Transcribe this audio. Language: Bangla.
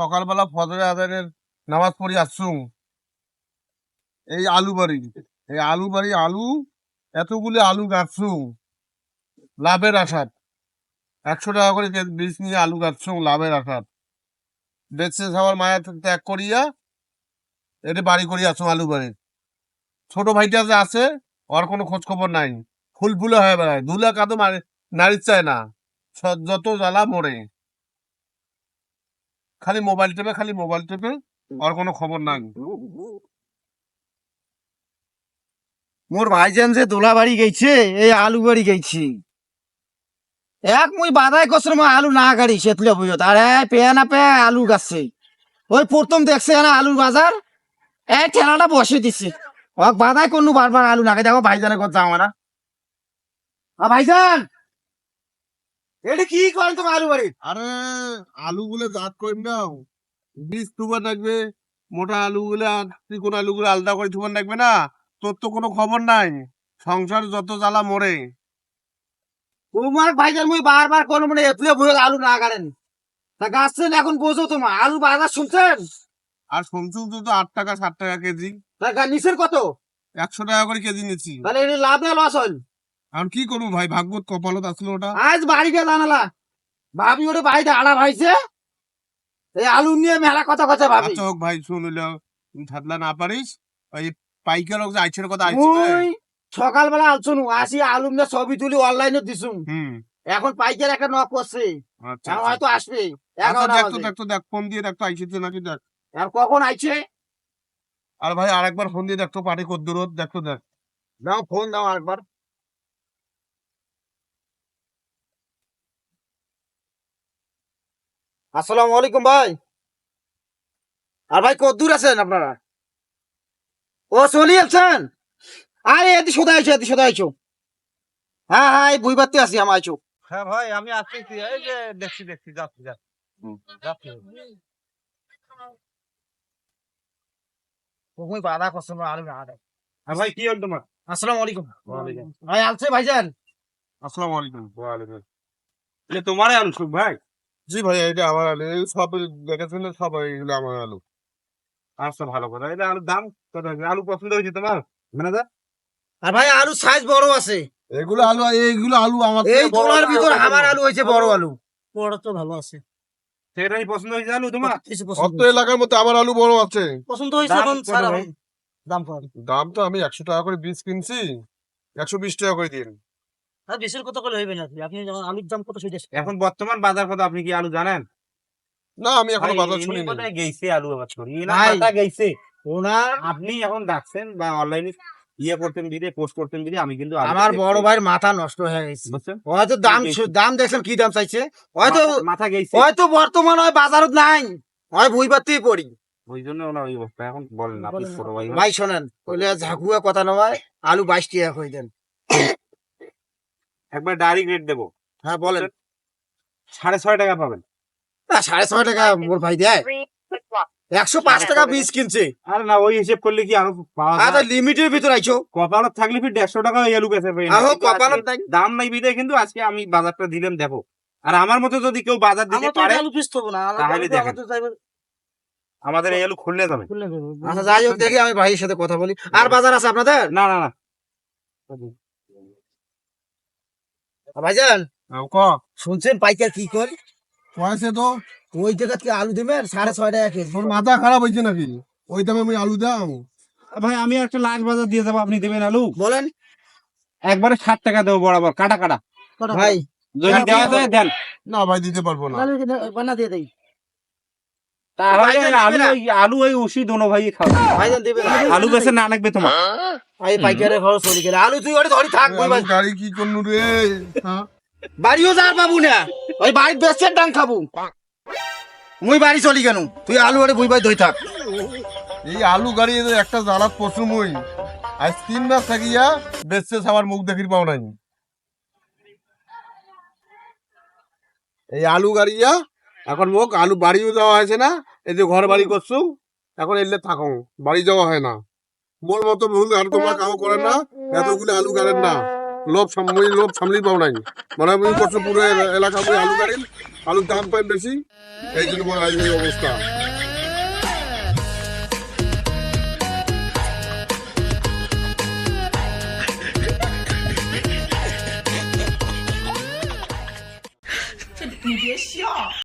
সকালবেলা ফজরে আদানের নামাজ পড়ি আসছুম এই আলু বাড়ি। এই আলু বাড়ি, আলু, এতগুলি আলু গাছছুম লাভের আশাত একশো টাকা করে বীজ নিয়ে আলু গাছছুম লাভের আশাত বেচছে সবার মায়া ত্যাগ করিয়া এটা বাড়ি করিয়া আসুম আলু বাড়ি। ছোট ভাইটা যে আছে, ওর কোনো খোঁজ খবর নাই। ফুল ফুলে হয়ে বেড়ায়। ধুলা কাদো নাড়ির চায় না। যত জ্বালা মরে। খালি মোবাইল টেপে, খালি মোবাইল টেপে আর কোনো খবর নাই মোর ভাইজান যে দোলা বাড়ি গেছে, এই আলু বাড়ি গেছি। এক মুই বাদাই কসর মই আলু না গাড়ি, সেতলে বুঝো তার। এই পেয়ে না পেয়ে আলু গাছে। ওই প্রথম দেখছে না আলুর বাজার? এই ঠেলাটা বসে দিছে। বাদাই কোনো বারবার আলু না দেখো ভাইজানের কথা না। ভাইজান! এটা কি করেন তোমার আলু বাড়ি আরে আলু গুলো জাত বীজ তুবার লাগবে মোটা আলু গুলো কোন আলু গুলো আলাদা করে তুবার লাগবে না। তোর তো কোনো খবর নাই। সংসার যত জ্বালা মরে। তোমার ভাইজান মুই বারবার কোন মানে বুঝো আলু না গাড়েন। তা গাছছেন এখন বোঝো তোমার আলু বাজার শুনছেন? আর সমসুম তো তো আট টাকা সাত টাকা কেজি। তা নিচের কত? একশো টাকা করে কেজি নিচ্ছি। তাহলে লাভ না লস হল? আর কি করব ভাই? ভাগ্যত কপালত আসলো ওটা। আজ বাড়ি গেল আনালা ভাবি ওটা বাড়িতে আড়া ভাইছে। এই আলু নিয়ে মেলা কথা কথা ভাবি। আচ্ছা হোক ভাই শুনলে থাকলে না পারিস ওই পাইকার হোক যে আইছের কথা আইছে সকালবেলা আলছুনু আসি আলু নিয়ে ছবি তুলি অনলাইনে দিছুম হুম। এখন পাইকার একটা নক করছে। আচ্ছা এখন হয়তো আসবে। আচ্ছা এগারোটা দেখ ফোন দিয়ে দেখ তো আইছে নাকি দেখ। আর কখন আইছে? আর ভাই আরেকবার ফোন দিয়ে দেখ তো পাটি কত দূর দেখ তো দেখ। দাও ফোন দাও আরেকবার। আসসালামু আলাইকুম ভাই। আর ভাই কত দূর আছেন আপনারা? ও চলি আছেন আরে এদি সোদা আইছো এদি সোদা আইছো। হ্যাঁ হ্যাঁ এই বুইবাতে আছি আমি আইছো। হ্যাঁ ভাই আমি আসতেছি এই যে দেখছি দেখছি যাচ্ছি যাচ্ছি। যাচ্ছি। বাধা আলু না ভাই কি হল তোমার? আসসালামু আলাইকুম। ভাই আলছে ভাইজান? আসসালামু আলাইকুম। এটা তোমারই আলু ভাই। জি ভাই এটা আমার আলু এই সব দেখেছেন না, সব এগুলো আমার আলু। আচ্ছা ভালো কথা। এটা আলুর দাম কত আছে? আলু পছন্দ হয়েছে তোমার? মানে দা আর ভাই আলু সাইজ বড় আছে। এগুলো আলু এইগুলো আলু আমার এই তোলার ভিতর আমার আলু হয়েছে বড় আলু। বড় তো ভালো আছে। সেটাই পছন্দ হয়েছে আলু তোমার? কিছু অত পছন্দ এলাকার মধ্যে আমার আলু বড় আছে। পছন্দ হয়েছে দাম এখন কত ছাড়া? ভাই। দাম কত দাম তো আমি একশো টাকা করে বীজ কিনছি। একশো বিশ টাকা করে দিন। বেশির করে হইবে না আপনি যেমন আলুর দাম কত সেটা এখন বর্তমান বাজার কত আপনি কি আলু জানেন? না আমি এখনও বাজার বোধহয় গেছে আলু আবার ছড়ি না গেছে ওনার আপনি এখন ডাকছেন বা অনলাইনে ইয়ে করতেন দিদি পোস্ট করতেন দিদি আমি কিন্তু আমার বড় ভাইয়ের মাথা নষ্ট হয়ে গেছে। বুঝছেন? হয়তো দাম দাম দেখছেন কি দাম চাইছে? হয়তো মাথা- গেছে হয়তো বর্তমান হয় বাজারত নাই। হয় বুইবাতেই পড়ি। ওই জন্য ওনার ওই অবস্থা। এখন বলেন আপনি। ছোট ভাই। ভাই শোনেন কইলে ঝাঁকুয়া কথা নয় আলু বাইশ টাকা হয়ে দেন একবার ডাইরেক্ট রেট দেবো। হ্যাঁ বলেন। সাড়ে ছয় টাকা পাবেন। না সাড়ে ছয় টাকা মোর ভাই দেয়। একশো পাঁচ টাকা বীজ কিনছে। আরে না ওই হিসেব করলে কি আরও যায়? লিমিটের ভিতর আইছো। কপালত থাকলে ফির দেড়শো টাকা বেচে পাই কপালত দাম নাই বিদে কিন্তু আজকে আমি বাজারটা দিলাম দেখো। আর আমার মতো যদি কেউ বাজার দিতে পারে আলু পিস না তাহলে দেখেন। আমাদের এই আলু খুললে যাবে। আচ্ছা যাই হোক দেখি আমি ভাইয়ের সাথে কথা বলি। আর বাজার আছে আপনাদের? না না না। ভাইজান ক শুনছেন পাইকার কি করে পয়সা তো ওই জায়গা থেকে আলু দিবেন সাড়ে ছয় টাকা কেজি তোর মাথা খারাপ হয়েছে নাকি ওই দামে আমি আলু দাম ভাই আমি একটা লাশ বাজার দিয়ে যাব আপনি দেবেন আলু বলেন একবারে ষাট টাকা দেবো বরাবর কাটা কাটা ভাই যদি হ্যাঁ, দেওয়া যায় দেন না ভাই দিতে পারব না বানা দিয়ে ভাইজান আলু ওই দোনো ভাই আলু বেচে না লাগবে তোমার। ভাই পাইকারের খরচ চলে গেলে। আলু তুই ওটা ধরি থাক গাড়ি কি করনু রে? হ্যাঁ? বাড়িও যার না। ওই বাড়ির বেচের ডাং খাব। মুই বাড়ি চলি তুই আলু ওরে বুই বাই ধই থাক। এই আলু গাড়ি একটা জ্বালাত পশু মুই। আজ তিন মাস থাকিয়া বেচছে সবার মুখ দেখির পাও নাই এই আলু গাড়িয়া এখন মোক আলু বাড়িও যাওয়া হয়েছে না। এই যে ঘর বাড়ি করছ এখন এলে থাকো বাড়ি যাওয়া হয় না। মোর মতো ভুল আর তোমার কাউ করে না এতগুলো আলু গাড়েন না। লোভ সামলি লোভ সামলি পাও নাই। মনে হয় করছ পুরো এলা- এলাকা আলু গাড়ি আলুর দাম পাই বেশি এই জন্য আমার অবস্থা।